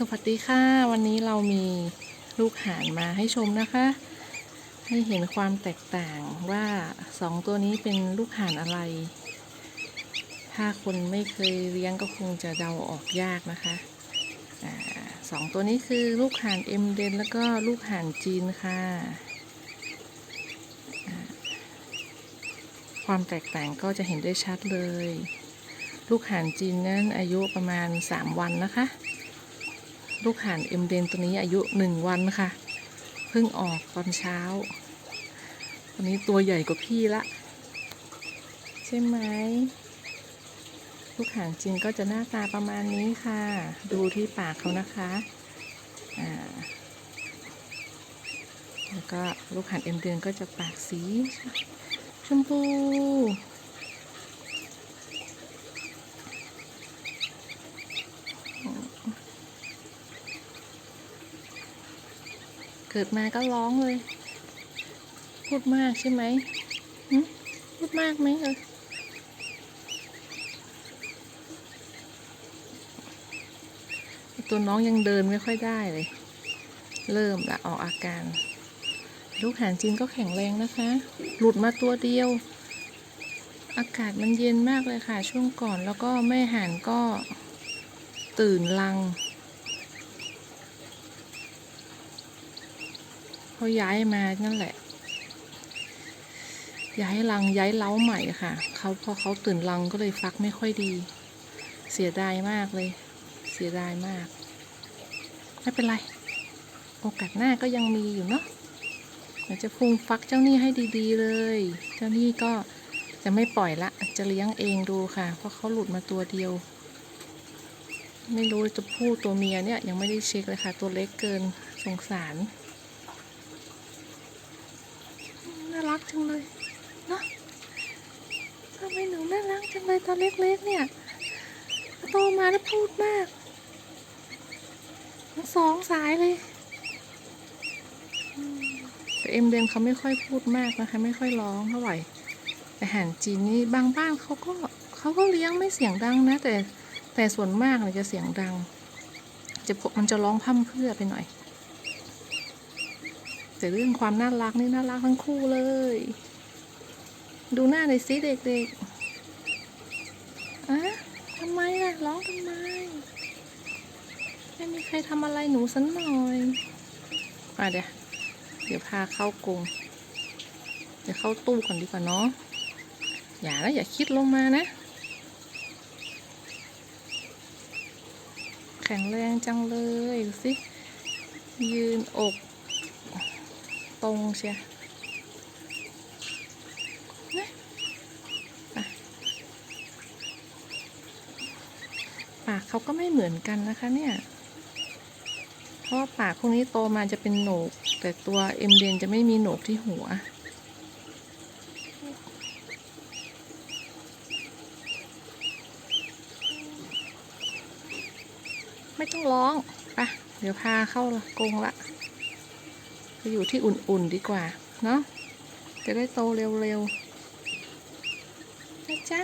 สวัสดีค่ะ วันนี้เรามีลูกห่านมาให้ชมนะคะ ให้เห็นความแตกต่างว่าสองตัวนี้เป็นลูกห่านอะไร ถ้าคนไม่เคยเลี้ยงก็คงจะเดาออกยากนะคะอสองตัวนี้คือลูกห่านเอ็มเดนแล้วก็ลูกห่านจีนค่ะ ความแตกต่างก็จะเห็นได้ชัดเลย ลูกห่านจีนนั้นอายุประมาณ 3 วันนะคะ ลูกห่านเอ็มเดนตัวนี้อายุ1วันค่ะ เพิ่งออกตอนเช้าตัวนี้ตัวใหญ่กว่าพี่ละ ใช่ไหมลูกห่านจีนก็จะหน้าตาประมาณนี้ค่ะ ดูที่ปากเขานะคะอ่าแล้วก็ลูกห่านเอ็มเดนก็จะปากสีชมพู เกิดมาก็ร้องเลย พูดมากใช่ไหมพูดมากไหมเออตัวน้องยังเดินไม่ค่อยได้เลย เริ่มละออกอาการ ลูกหานจีนก็แข็งแรงนะคะ หลุดมาตัวเดียว อากาศมันเย็นมากเลยค่ะ ช่วงก่อนแล้วก็แม่หานก็ตื่นลัง เขาย้ายมานั่นแหละ ย้ายรังย้ายเล้าใหม่ค่ะเขาพอเขาตื่นรังก็เลยฟักไม่ค่อยดี เสียดายมากเลย เสียดายมากไม่เป็นไรโอกาสหน้าก็ยังมีอยู่เนาะเดี๋ยวจะฟูงฟักเจ้านี่ให้ดีๆเลย เจ้านี่ก็จะไม่ปล่อยละ จะเลี้ยงเองดูค่ะ เพราะเขาหลุดมาตัวเดียว ไม่รู้จะพูดตัวเมียเนี่ยยังไม่ได้เช็คเลยค่ะ ตัวเล็กเกินสงสาร น่ารักจังเลยเนาะทำไมหนูน่ารักจังเลย ตอนเล็กๆเนี่ยโตมาแล้วพูดมากทั้งสองสายเลยแต่เอ็มเดนเขาไม่ค่อยพูดมากนะคะไม่ค่อยร้องเท่าไหร่แต่อาหารจีนนี่บางบ้านเขาก็เขาก็เลี้ยงไม่เสียงดังนะ แต่แต่ส่วนมากเนี่ยจะเสียงดัง จะมันจะร้องพร่ำเพื่อไปหน่อย แต่เรื่องความน่ารักนี่น่ารักทั้งคู่เลย ดูหน้าหน่อยสิเด็กๆ อะทำไมล่ะร้องทำไม ไม่มีใครทำอะไรหนูสันหน่อยอะเดี๋ยวเดี๋ยวพาเข้ากรงเดี๋ยวเข้าตู้ก่อนดีกว่าเนาะอย่าแล้วอย่าคิดลงมานะ แข็งแรงจังเลยดูสิยืนอก ตรงเชียนะอะ ปากเขาก็ไม่เหมือนกันนะคะเนี่ย เพราะปากพวกนี้โตมาจะเป็นโหนก แต่ตัวเอ็มเดนจะไม่มีโหนกที่หัว ไม่ต้องร้องไปะเดี๋ยวพาเข้ากรงละไปอยู่ที่อุ่นๆดีกว่า เนาะจะได้โตเร็วๆนะจ๊ะ